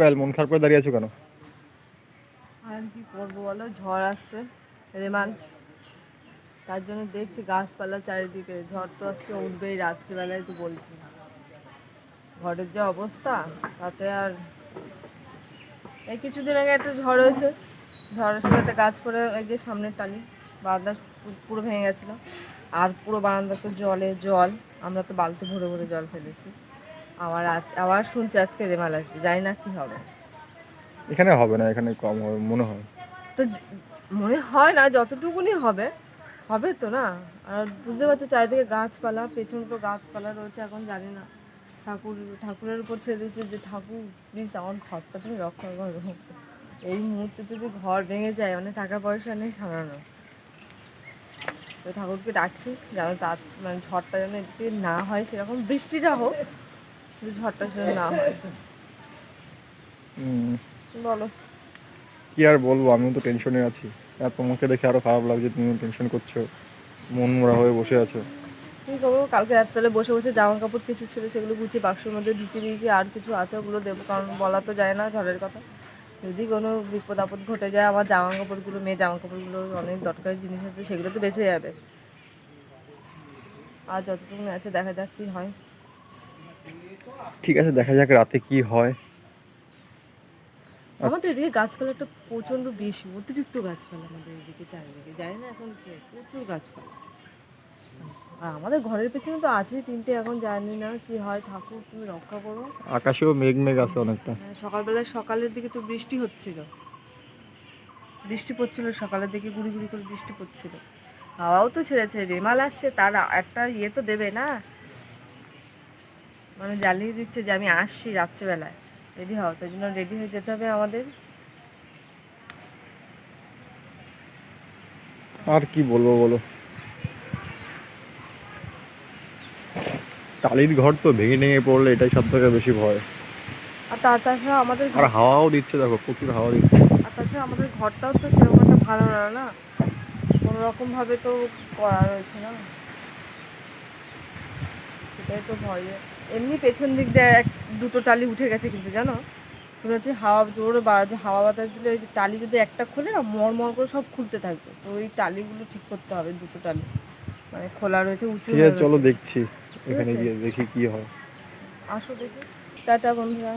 কি পাইল মন খারাপ করে দাঁড়িয়ে আছো কেন? আর কি করব বলো? ঝড় আসছে। রেমাল, তার জন্য দেখছি গাছপালা চারিদিকে। ঝড় তো আজকে উঠবেই রাত্রিবেলায় তো বলছি। ঘরের যে অবস্থা, তাতে আর এই কিছুদিন আগে একটা ঝড় হয়েছে। ঝড়ের সময় একটা গাছ পড়ে, এই যে সামনের টালি, বারান্দা পুরো ভেঙে গেছিল। আর পুরো বারান্দা তো জলে জল, আমরা তো বালতি ভরে ভরে জল ফেলেছি। আবার আজ আবার শুনছি আজকে রেমাল আসবে জানি না কি হবে। এখানে হবে না এখানে কম হবে মনে হয়। তো মনে হয় না যতটুকুনি হবে হবে তো না? আর বুঝতে পারছ চারিদিকে গাছপালা পেছনে তো গাছপালা রয়েছে এখন জানি না। ঠাকুর ঠাকুরের উপর ছেড়ে দিয়েছে যে ঠাকুর প্লিজ আমার ঘরটা তুমি রক্ষা করো এই মুহূর্তে যদি ঘর ভেঙে যায় মানে টাকা পয়সা নেই সারানো। তো ঠাকুরকে ডাকছি যেন তার মানে ঝড়টা যেন এদিকে না হয় সেরকম বৃষ্টিটা হোক ঝড়টা যেন না হয়। বলো। কি আর বলব? আমিও তো টেনশনে আছি। আর তোমাকে দেখে আরও খারাপ লাগছে তুমিও টেনশন করছ। মন মরা হয়ে বসে আছো। কী করব? কালকে রাত্রে বসে বসে জামা কাপড় কিছু ছিল সেগুলো গুছিয়ে বাক্সের মধ্যে ঢুকে দিয়েছি আর কিছু আছে ওগুলো দেবো কারণ বলা তো যায় না ঝড়ের কথা। যদি কোনো বিপদ আপদ ঘটে যায় আমার জামা কাপড়গুলো মেয়ে জামা কাপড়গুলো অনেক দরকারি জিনিস আছে সেগুলো তো বেঁচে যাবে। আর যতটুকু আছে দেখা যাক কী হয়। ঠিক আছে দেখা যাক রাতে কি হয়। আমাদের এদিকে গাছপালাটা প্রচণ্ড বেশি অতিরিক্ত গাছপালা আমাদের এদিকে চারিদিকে। জানি না এখন প্রচুর গাছপালা। আর আমাদের ঘরের পেছনে তো আছে তিনটে এখন জানি না কি হয়। ঠাকুর তুমি রক্ষা করো। আকাশেও মেঘ মেঘ আছে অনেকটা। হ্যাঁ, সকালবেলায় সকালের দিকে তো বৃষ্টি হচ্ছিল। বৃষ্টি পড়ছিল সকালের দিকে গুড়ি গুড়ি করে বৃষ্টি পড়ছিল। হাওয়াও তো ছেড়েছে রেমাল আসছে তার একটা ইয়ে তো দেবে না। মানে জ্বালিয়ে দিচ্ছে যে আমি আসছি রাত্রেবেলায়। রেডি হও তাই জন্য রেডি হয়ে যেতে হবে আমাদের। আর কি বলব বলো? টালির ঘর তো ভেঙে ভেঙে পড়লে এটাই সব থেকে বেশি ভয়। আর তার তাছাড়া আমাদের আর হাওয়াও দিচ্ছে দেখো প্রচুর হাওয়া দিচ্ছে। আর তাছাড়া আমাদের ঘরটাও তো সেরকম একটা ভালো না না? কোনো রকমভাবে তো করা রয়েছে না? সেটাই তো ভয়। যে- এমনি পেছন দিক দিয়ে এক দুটো টালি উঠে গেছে কিন্তু জানো? শুনেছি হাওয়া জোর বা হাওয়া বাতাস দিলে ওই যে টালি যদি একটা খোলে না মর মর করে সব খুলতে থাকবে। তো ওই টালিগুলো ঠিক করতে হবে দুটো টালি। মানে খোলা রয়েছে উঁচু চলো দেখছি। এখানে গিয়ে দেখি কি হয়। আসো দেখি। টাটা বন্ধুরা।